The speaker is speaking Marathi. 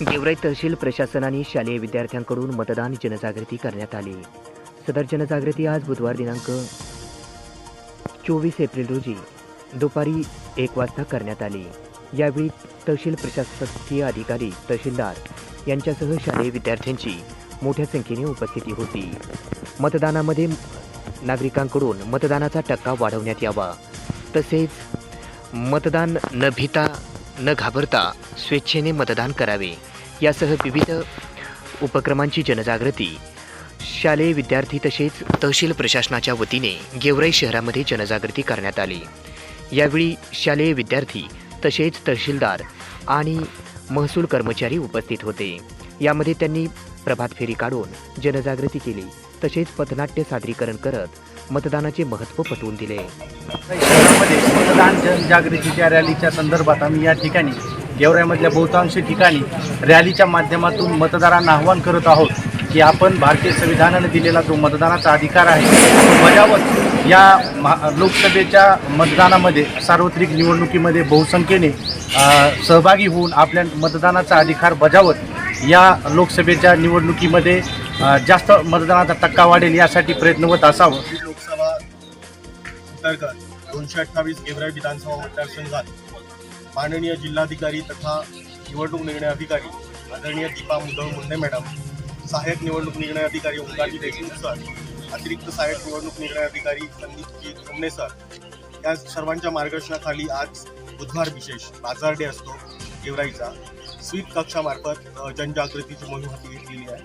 गेवराई तहसील प्रशासनाने शालेय विद्यार्थ्यांकडून मतदान जनजागृती करण्यात आली. सदर जनजागृती आज बुधवार दिनांक चोवीस एप्रिल रोजी दुपारी एक वाजता करण्यात आली. यावेळी तहसील प्रशासकीय अधिकारी तहसीलदार यांच्यासह शालेय विद्यार्थ्यांची मोठ्या संख्येने उपस्थिती होती. मतदानामध्ये नागरिकांकडून मतदानाचा टक्का वाढवण्यात यावा. तसेच मतदान न भिता न घाबरता स्वेच्छेने मतदान करावे. यासह विविध उपक्रमांची जनजागृती. शालेय विद्यार्थी तसेच तहसील प्रशासनाच्या वतीने गेवराई शहरामध्ये जनजागृती करण्यात आली. यावेळी शालेय विद्यार्थी तसेच तहसीलदार आणि महसूल कर्मचारी उपस्थित होते. यामध्ये त्यांनी प्रभात फेरी काढून जनजागृती केली. तसेच पथनाट्य सादरीकरण करत मतदानाचे महत्त्व पटवून दिले. शहरामध्ये मतदान जनजागृतीच्या रॅलीच्या संदर्भात आम्ही या ठिकाणी गेवऱ्यामधल्या बहुतांश ठिकाणी रॅलीच्या माध्यमातून मतदारांना आव्हान करत आहोत की आपण भारतीय संविधानाने दिलेला जो मतदानाचा अधिकार आहे तो बजावत या महा लोकसभेच्या मतदानामध्ये सार्वत्रिक निवडणुकीमध्ये बहुसंख्येने सहभागी होऊन आपल्या मतदानाचा अधिकार बजावत या लोकसभेच्या निवडणुकीमध्ये जास्त मतदानाचा टक्का वाढेल यासाठी प्रयत्नवत असावं. लोकसभा अंतर्गत दोनशे अठ्ठावीस गेवराई विधानसभा मतदारसंघात माननीय जिल्हाधिकारी तथा निवडणूक निर्णय अधिकारी आदरणीय दीपा मुदळ मुंडे मॅडम सहाय्यक निवडणूक निर्णय अधिकारी ओंकारजी देशमुख सर अतिरिक्त सहाय्यक निवडणूक निर्णय अधिकारी संदीपजी सोमणे सर या सर्वांच्या मार्गदर्शनाखाली आज बुधवार विशेष बाजार डे असतो गेवराईचा. स्वीप कक्षामार्फत जनजागृतीची मोहीम हाती घेतलेली आहे.